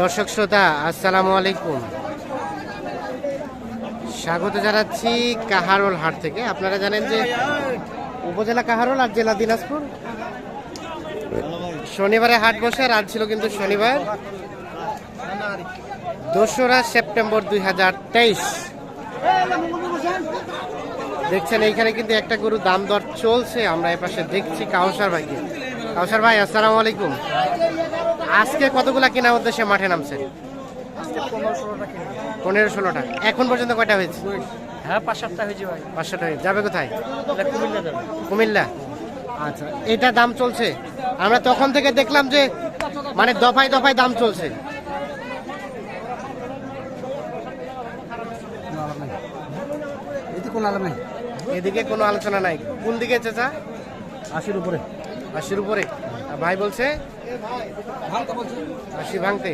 দর্শক শ্রোতা, আসসালামু আলাইকুম। স্বাগত জানাচ্ছি কাহারোল হাট থেকে। আপনারা জানেন যে উপজেলা কাহারোল আর জেলা দিনাজপুর। শনিবারে হাট বসে, আর ছিল কিন্তু শনিবার। দোসরা সেপ্টেম্বর দুই হাজার তেইশ। দেখছেন, এইখানে কিন্তু একটা গরু দাম দর চলছে। আমরা এপাশে দেখছি কাউসার ভাইকে। কাউসার ভাই, আসসালামু আলাইকুম। আজকে কতগুলা কেনার উদ্দেশ্যে মাঠে নামছেন পনেরো ষোলোটা এখন পর্যন্ত কয়টা হয়েছে? হ্যাঁ পাঁচ সপ্তাহ হয়েছে ভাই। পাঁচশোটা হয়েছে। যাবে কোথায়? কুমিল্লা কুমিল্লা। আচ্ছা এটা দাম চলছে? আমরা তখন থেকে দেখলাম যে মানে দফায় দফায় দাম চলছে। কোনো আলাদা নাই। এদিকে কোনো আলোচনা নাই। কোন দিকে চেঁচা? আশির উপরে। আশির উপরে। আর ভাই বলছে আশি ভাঙতে।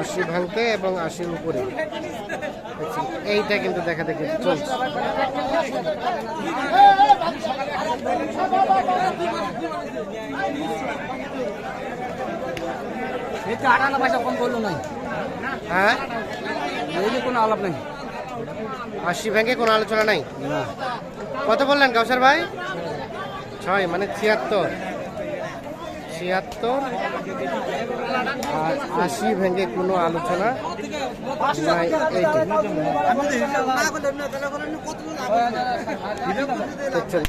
আশি ভাঙতে এবং আশির উপরে। এইটা কিন্তু দেখা দেখি চলছে। এতে পয়সা কম করল নাই। হ্যাঁ? কোনো আলাপ নাই। আশি ভেঙে কোনো আলোচনা নাই? কত বললেন কাউসার ভাই? ছয় মানে ছিয়াত্তর। ছিয়াত্তর, আর আশি ভেঙে কোনো আলোচনা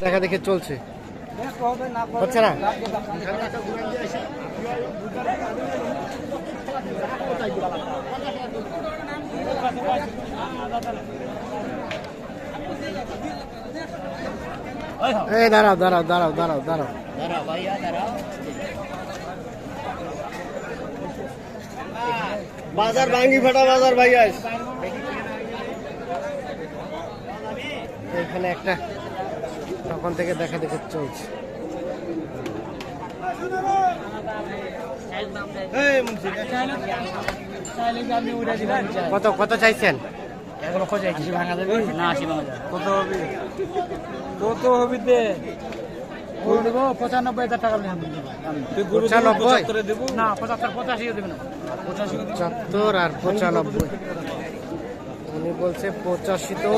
দেখা দেখে চলছে। হচ্ছে না? এই দাঁড়াও দাঁড়াও দাঁড়াও দাঁড়াও ভাইয়া দাঁড়াও। বাজার ভাঙ্গি ফাটা বাজার ভাই আস এখানে একটা তখন থেকে দেখা দেখে চলছে। কত কত চাইছেন? এক লক্ষ চাই ভাঙা যাবে না আশি কত হবে? কত হবে দে? গরু দেবো পঁচানব্বই হাজার টাকা পঁচানব্বই? না পঁচাত্তর পঁচাশিও দেবে না। পঁচাশি পঁচাত্তর আর পঁচানব্বই। উনি বলছে পঁচাশি তো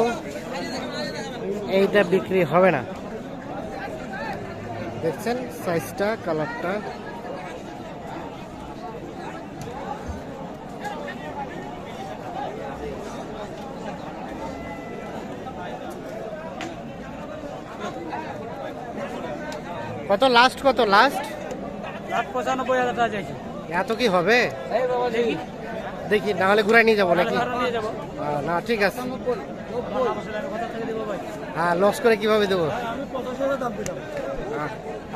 এইটা বিক্রি হবে না। দেখছেন সাইজটা কালারটা কত লাস্ট কত লাস্ট পঁচানব্বই হাজার টাকা চাইছি। এত কি হবে? দেখি দেখি না হলে ঘুরাই নিয়ে যাব নাকি? না ঠিক আছে। হ্যাঁ লস করে কীভাবে দেবো?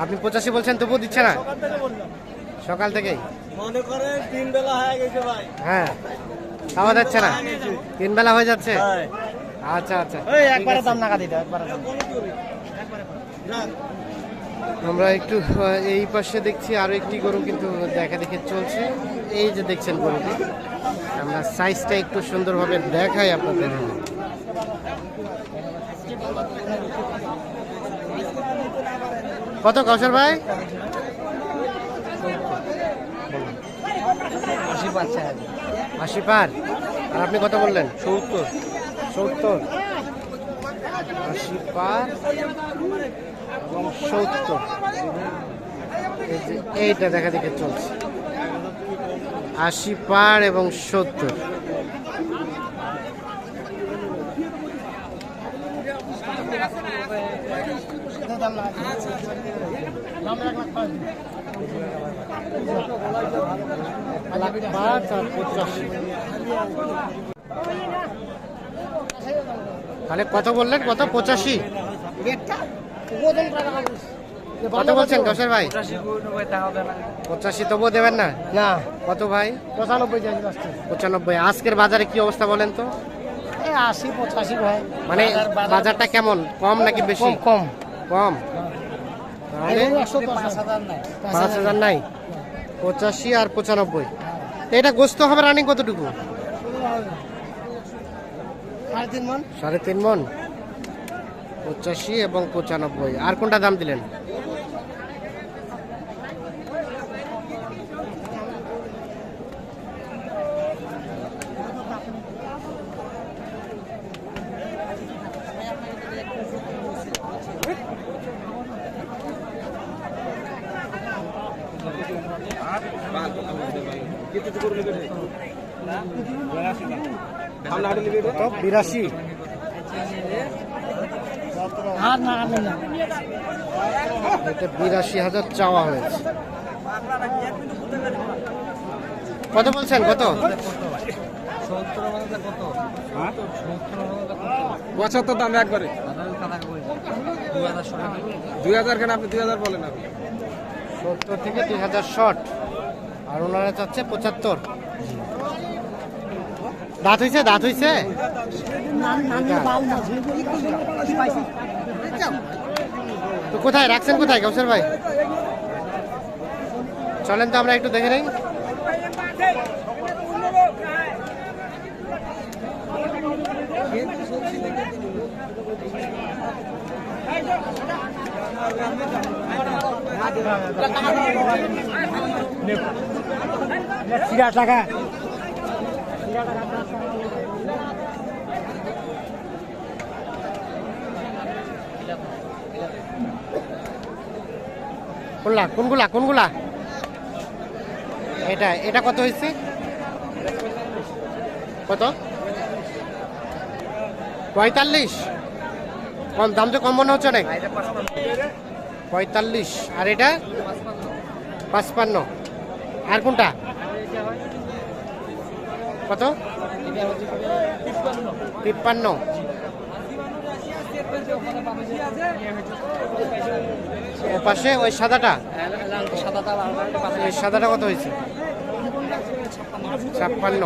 আপনি পঁচাশি বলছেন তবুও দিচ্ছে না? সকাল থেকেই? মনে করে তিন বেলা হয়ে। গেছে ভাই হ্যাঁ খাওয়া যাচ্ছে না? তিন বেলা হয়ে যাচ্ছে? আচ্ছা আচ্ছা। একবারে দাম নাকা দিতে একবারে দাম। আমরা একটু এই পাশে দেখছি আরও একটি গরু কিন্তু দেখা দেখে চলছে। এই যে দেখছেন গরুটি আমরা সাইজটা একটু সুন্দরভাবে দেখাই আপনাদের। কত কৌশল ভাই? আশি পার। আর আপনি কত বললেন? সত্তর। সত্তর। আশি পার এবং সত্তর। এই এইটা দেখা দেখে চলছে। আশি পার এবং সত্তর। পাঁচ আর পঁচাশি। তাহলে কত বললেন? কত? পঁচাশি। কত বলছেন কৌশল ভাই? পঁচাশি তবুও দেবেন না? না। কত ভাই? পঁচানব্বই পঁচানব্বই। আজকের বাজারে কি অবস্থা বলেন তো? আশি পঁচাশি ভাই। মানে বাজারটা কেমন? কম নাকি বেশি? কম। কম। পাঁচ হাজার নাই। পঁচাশি আর পঁচানব্বই। এটা গোস্ত হবে রানিং কতটুকু? সাড়ে তিন মন? সাড়ে তিন মন। পঁচাশি এবং পঁচানব্বই। আর কোনটা দাম দিলেন? किती বিরাশি। আর না আমি না। এটা বিরাশি হাজার চাওয়া হয়েছে। কত বলছেন? কত? পঁচাত্তর দাম একবারে। দুই হাজার কেন আপনি দুই হাজার বলেন আপনি? সত্তর থেকে দুই হাজার শর্ট আর ওনারা চাচ্ছে পঁচাত্তর। দাঁত হইছে দাঁত হইছে? তো কোথায়? রাখছেন কোথায় কাউসার ভাই? চলেন তো আমরা একটু দেখে নেই। টাকা কোনলা কোনগুলা কোনগুলা? এটা এটা কত হয়েছে? কত? পঁয়তাল্লিশ। কম দাম তো কম মনে হচ্ছে অনেক। পঁয়তাল্লিশ। আর এটা? পাঁচপান্ন। আর কোনটা? কত? তিপ্পান্ন। ও পাশে, ওই সাদাটা? ওই সাদাটা কত হয়েছে? ছাপ্পান্ন।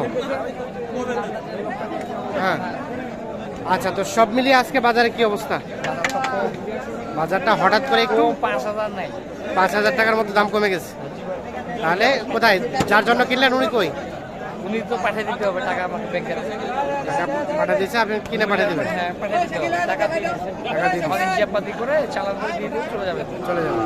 হ্যাঁ। আচ্ছা তো সব মিলিয়ে আজকে বাজারে কি অবস্থা? বাজারটা হঠাৎ করে একটু পাঁচ হাজার পাঁচ হাজার টাকার মতো দাম কমে গেছে। তাহলে কোথায়? যার জন্য কিনলেন উনি কই? উনি তো পাঠিয়ে দিতে হবে টাকা আমাকে ব্যাংকের টাকা পাঠিয়ে দিয়েছে আপনি কিনে পাঠিয়ে দেবেন? হ্যাঁ পাঠিয়ে দিতে হবে টাকা দিয়ে। টাকা দিয়ে আমাদের হিসাব করে চালান করে দিয়ে দিয়ে চলে যাবে। চলে যাবেন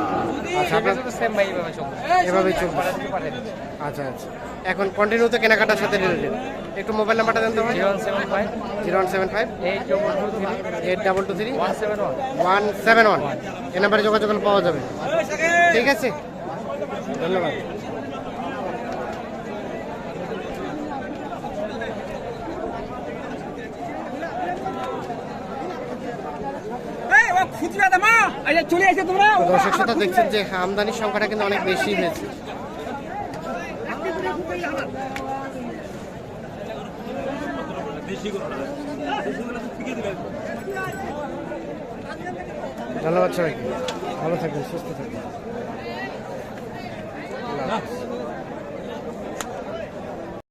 আচ্ছা আপনার সেম ভাই এইভাবে চলবে। এভাবেই চলবে। পাঠিয়ে দিতে আচ্ছা আচ্ছা। এখন কন্টিনিউ তো কেনাকাটার সাথে রিলেটেড একটু মোবাইল নাম্বারটা দেন তো zero one seven five. Zero one seven five. Eight double two three. Eight double two three. One seven one. One seven one. এ নাম্বারে যোগাযোগ পাওয়া যাবে। ঠিক আছে। ধন্যবাদ। দেখছেন যে আমদানির সংখ্যাটা কিন্তু অনেক বেশি হয়েছে। ধন্যবাদ সবাইকে। ভালো থাকবেন সুস্থ থাকবেন।